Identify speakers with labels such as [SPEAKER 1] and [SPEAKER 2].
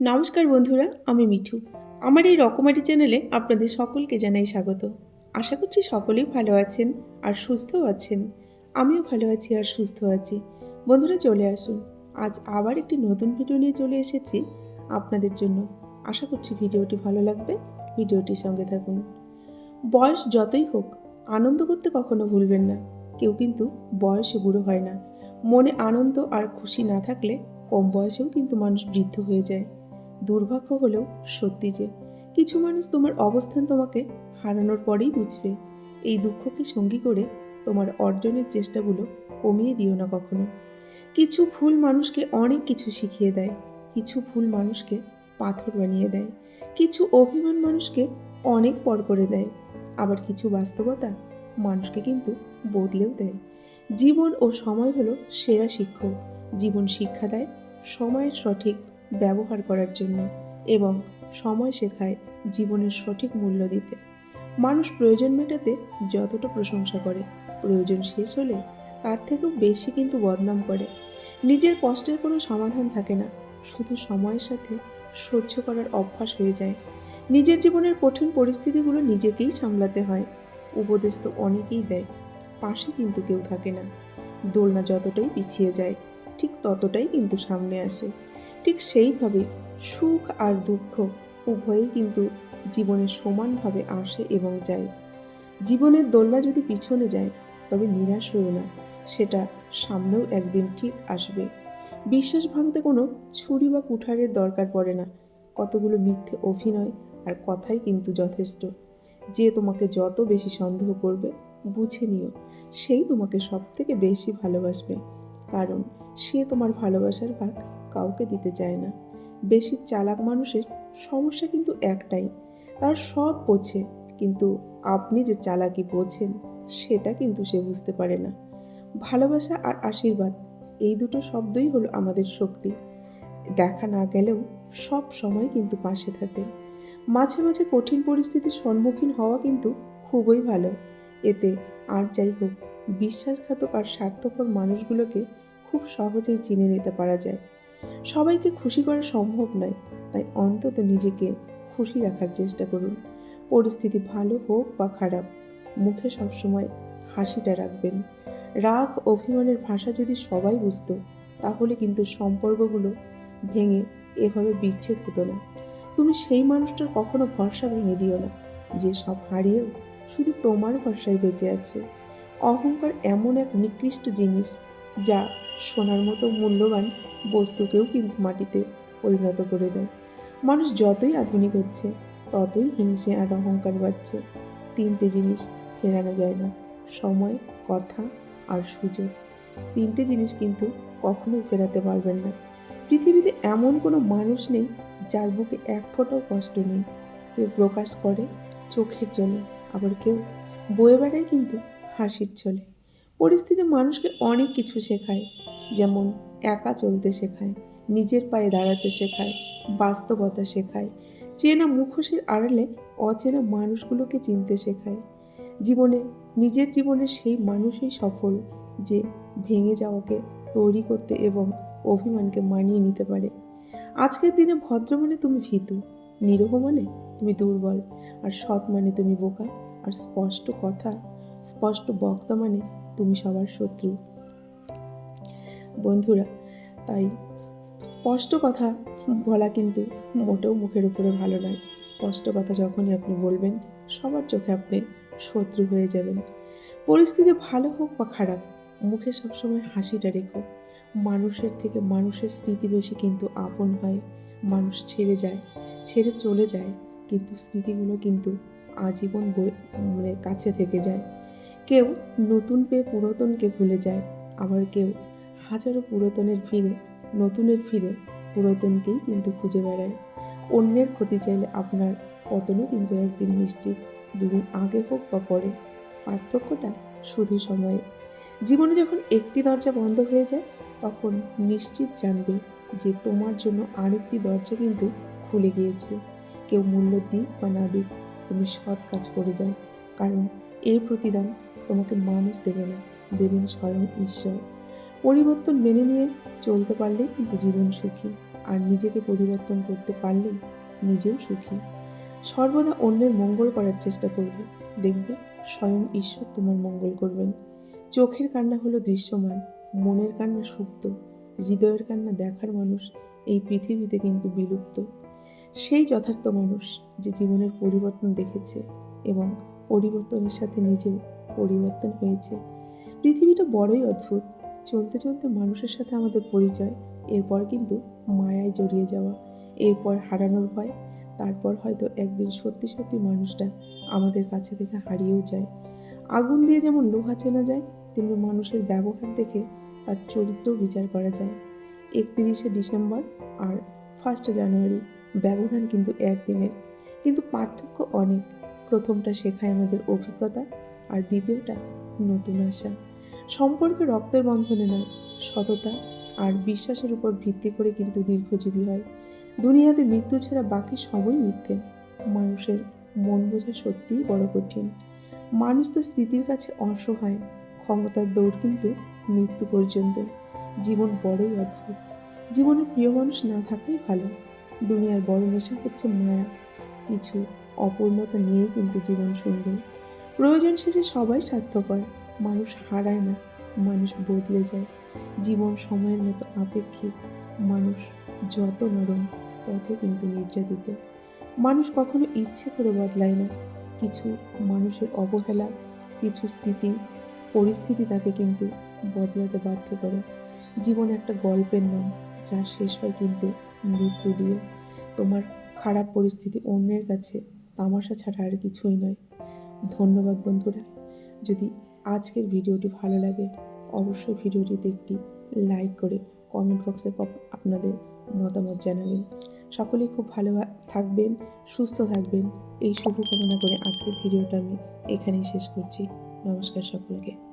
[SPEAKER 1] নমস্কার বন্ধুরা, আমি মিঠু। আমার এই রকমারি চ্যানেলে আপনাদের সকলকে জানাই স্বাগত। আশা করছি সকলেই ভালো আছেন আর সুস্থও আছেন। আমিও ভালো আছি আর সুস্থ আছি। বন্ধুরা, চলে আসুন। আজ আবার একটি নতুন ভিডিও নিয়ে চলে এসেছি আপনাদের জন্য। আশা করছি ভিডিওটি ভালো লাগবে। ভিডিওটির সঙ্গে থাকুন। বয়স যতই হোক, আনন্দ করতে কখনো ভুলবেন না। কেউ কিন্তু বয়সে বুড়ো হয় না। মনে আনন্দ আর খুশি না থাকলে কম বয়সেও কিন্তু মানুষ বৃদ্ধ হয়ে যায়। দুর্ভাগ্য হলেও সত্যি যে, কিছু মানুষ তোমার অবস্থান তোমাকে হারানোর পরেই বুঝবে। এই দুঃখকে সঙ্গী করে তোমার অর্জনের চেষ্টাগুলো কমিয়ে দিও না কখনো। কিছু ভুল মানুষকে অনেক কিছু শিখিয়ে দেয়। কিছু ভুল মানুষকে পাথর বানিয়ে দেয়। কিছু অভিমান মানুষকে অনেক পর করে দেয়। আবার কিছু বাস্তবতা মানুষকে কিন্তু বদলেও দেয়। জীবন ও সময় হলো সেরা শিক্ষক। জীবন শিক্ষা দেয় সময়ের সঠিক ব্যবহার করার জন্য এবং সময় শেখায় জীবনের সঠিক মূল্য দিতে। মানুষ প্রয়োজন মেটাতে যতটা প্রশংসা করে, প্রয়োজন শেষ হলে তার থেকেও বেশি কিন্তু বদনাম করে। নিজের কষ্টের কোনো সমাধান থাকে না, শুধু সময়ের সাথে সহ্য করার অভ্যাস হয়ে যায়। নিজের জীবনের কঠিন পরিস্থিতিগুলো নিজেকেই সামলাতে হয়, উপদেশ তো অনেকেই দেয়, পাশে কিন্তু কেউ থাকে না। দোলনা যতটাই পিছিয়ে যায়, ঠিক ততটাই কিন্তু সামনে আসে। ঠিক সেইভাবে সুখ আর দুঃখ উভয়ই কিন্তু জীবনে সমানভাবে আসে এবং যায়। জীবনের দোলনা যদি পিছনে যায়, তবে নিরাশ হয়েও না, সেটা সামনেও একদিন ঠিক আসবে। বিশ্বাস ভাঙতে কোনো ছুরি বা কুঠারের দরকার পড়ে না। কতগুলো মিথ্যে অভিনয় আর কথাই কিন্তু যথেষ্ট। যে তোমাকে যত বেশি সন্দেহ করবে, বুঝে নিও, সেই তোমাকে সব থেকে বেশি ভালোবাসবে। কারণ সে তোমার ভালোবাসার ভাগ কাউকে দিতে চায় না। বেশি চালাক মানুষের সমস্যা কিন্তু একটাই, তার সব বোঝে, কিন্তু আপনি যে চালাকি বোঝেন, সেটা কিন্তু সে বুঝতে পারে না। ভালোবাসা আর আশীর্বাদ, এই দুটো শব্দই হলো আমাদের শক্তি। দেখা না গেলেও সব সময় কিন্তু পাশে থাকে। মাঝে মাঝে কঠিন পরিস্থিতির সম্মুখীন হওয়া কিন্তু খুবই ভালো। এতে আর যাই হোক, বিশ্বাসঘাতক আর স্বার্থপর মানুষগুলোকে খুব সহজেই চিনে নিতে পারা যায়। সবাইকে খুশি করা সম্ভব নয়, তাই অন্তত নিজেকে খুশি রাখার চেষ্টা করুন। পরিস্থিতি ভালো হোক বা খারাপ, মুখে সবসময় হাসিটা রাখবেন। রাগ, অভিমানের ভাষা যদি সবাই বুঝতো, তাহলে কিন্তু সম্পর্কগুলো ভেঙে এভাবে বিচ্ছেদ হতো না। তুমি সেই মানুষটার কখনো ভরসা ভেঙে দিও না, যে সব হারিয়েও শুধু তোমার ভরসায় বেঁচে আছে। অহংকার এমন এক নিকৃষ্ট জিনিস, যা সোনার মতো মূল্যবান বস্তুকেও কিন্তু মাটিতে পরিণত করে দেয়। মানুষ যতই আধুনিক হচ্ছে, ততই হিংসে আর অহংকার বাড়ছে। তিনটে জিনিস ফেরানো যায় না, সময়, কথা আর সুযোগ। তিনটে জিনিস কিন্তু কখনোই ফেরাতে পারবেন না। পৃথিবীতে এমন কোনো মানুষ নেই যার বুকে এক ফোঁটাও কষ্ট নেই। কেউ প্রকাশ করে, চোখের জলে, আবার কেউ বয়ে বেড়ায় কিন্তু হাসির চলে পরিস্থিতি মানুষকে অনেক কিছু শেখায়। যেমন একা চলতে শেখায়, নিজের পায়ে দাঁড়াতে শেখায়, বাস্তবতা শেখায়, চেনা মুখোশের আড়ালে অচেনা মানুষগুলোকে চিনতে শেখায়। জীবনে, নিজের জীবনে সেই মানুষই সফল যে ভেঙে যাওয়াকে তৈরি করতে এবং অভিমানকে মানিয়ে নিতে পারে। আজকের দিনে ভদ্র মানে তুমি ভীতু নিরহ মানে তুমি দুর্বল, আর সৎ মানে তুমি বোকা, আর স্পষ্ট কথা, স্পষ্ট বক্তা মানে তুমি সবার শত্রু। বন্ধুরা। তাই স্পষ্ট কথা বলা কিন্তু মোটেও মুখের উপরে ভালো নয়। স্পষ্ট কথা যখনই আপনি বলবেন, সবার চোখে আপনি শত্রু হয়ে যাবেন। পরিস্থিতি ভালো হোক বা খারাপ, মুখে সবসময় হাসিটা রেখো। মানুষের থেকে মানুষের স্মৃতি বেশি কিন্তু আপন হয়। মানুষ ছেড়ে যায়, ছেড়ে চলে যায়, কিন্তু স্মৃতিগুলো কিন্তু আজীবন মানে কাছে থেকে যায়। কেউ নতুন পেয়ে পুরাতনকে ভুলে যায়, আবার কেউ হাজারো পুরাতনের ফিরে নতুনের ফিরে পুরাতনকেই কিন্তু খুঁজে বেড়ায়। অন্যের ক্ষতি চাইলে আপনার পতনও কিন্তু একদিন নিশ্চিত, দুদিন আগে হোক বা পরে। পার্থক্যটা শুধু সময়ে। জীবনে যখন একটি দরজা বন্ধ হয়ে যায়, তখন নিশ্চিত জানবে যে তোমার জন্য আরেকটি দরজা কিন্তু খুলে গিয়েছে। কেউ মূল্য দিক বা না দিক তুমি সৎ কাজ করে যাও, কারণ এই প্রতিদান তোমাকে মানুষ দেবে না, দেবেন স্বয়ং ঈশ্বর। পরিবর্তন মেনে নিয়ে চলতে পারলেই কিন্তু জীবন সুখী। আর নিজেকে পরিবর্তন করতে পারলেই নিজেও সুখী। সর্বদা অন্যের মঙ্গল করার চেষ্টা করবে। দেখবে স্বয়ং ঈশ্বর তোমার মঙ্গল করবেন। চোখের কান্না হলো দৃশ্যমান, মনের কান্না সুপ্ত, হৃদয়ের কান্না দেখার মানুষ এই পৃথিবীতে কিন্তু বিলুপ্ত। সেই যথার্থ মানুষ যে জীবনের পরিবর্তন দেখেছে এবং পরিবর্তনের সাথে নিজেও পরিবর্তন হয়েছে। পৃথিবীটা বড়ই অদ্ভুত। চলতে চলতে মানুষের সাথে আমাদের পরিচয়, এরপর কিন্তু মায়ায় জড়িয়ে যাওয়া, এরপর হারানোর ভয়, তারপর হয়তো একদিন সত্যি সত্যি মানুষটা আমাদের কাছে থেকে হারিয়েও যায়। আগুন দিয়ে যেমন লোহা চেনা যায়, তেমনি মানুষের ব্যবহার দেখে তার চরিত্র বিচার করা যায়। একত্রিশে ডিসেম্বর আর ফার্স্ট জানুয়ারি ব্যবধান কিন্তু একদিনের। কিন্তু পার্থক্য অনেক। প্রথমটা শেখায় আমাদের অভিজ্ঞতা আর দ্বিতীয়টা নতুন আশা। সম্পর্কে রক্তের বন্ধনে নয়, সততা আর বিশ্বাসের উপর ভিত্তি করে কিন্তু দীর্ঘজীবী হয়। দুনিয়াতে মৃত্যু ছাড়া বাকি সবই মিথ্যে। মানুষের মন বোঝা সত্যিই বড় কঠিন। মানুষ তো স্মৃতির কাছে অসহায়। ক্ষমতার দৌড় কিন্তু মৃত্যু পর্যন্ত। জীবন বড়ই অদ্ভুত। জীবনে প্রিয় মানুষ না থাকাই ভালো। দুনিয়ার বড় নেশা হচ্ছে মায়া। কিছু অপূর্ণতা নিয়েই কিন্তু জীবন সুন্দর। প্রয়োজন শেষে সবাই স্বার্থপর। মানুষ হারায় না, মানুষ বদলে যায়। জীবন সময়ের মতো আপেক্ষিক, মানুষ যত নরম তত কিন্তু নির্যাতিত। মানুষ কখনো ইচ্ছে করে বদলায় না। কিছু মানুষের অবহেলা, কিছু স্মৃতি, পরিস্থিতি তাকে কিন্তু বদলাতে বাধ্য করে। জীবন একটা গল্পের নাম, যা শেষ হয় কিন্তু মৃত্যু দিয়ে। তোমার খারাপ পরিস্থিতি অন্যের কাছে, তামাশা ছাড়া আর কিছুই নয়। ধন্যবাদ বন্ধুরা। যদি আজকের ভিডিওটি ভালো লাগে, অবশ্যই ভিডিওটিতে একটি লাইক করে কমেন্ট বক্সে আপনাদের মতামত জানাবেন। সকলেই খুব ভালো থাকবেন, সুস্থ থাকবেন। এই শুভকামনা করে আজকের ভিডিওটা আমি এখানেই শেষ করছি। নমস্কার সকলকে।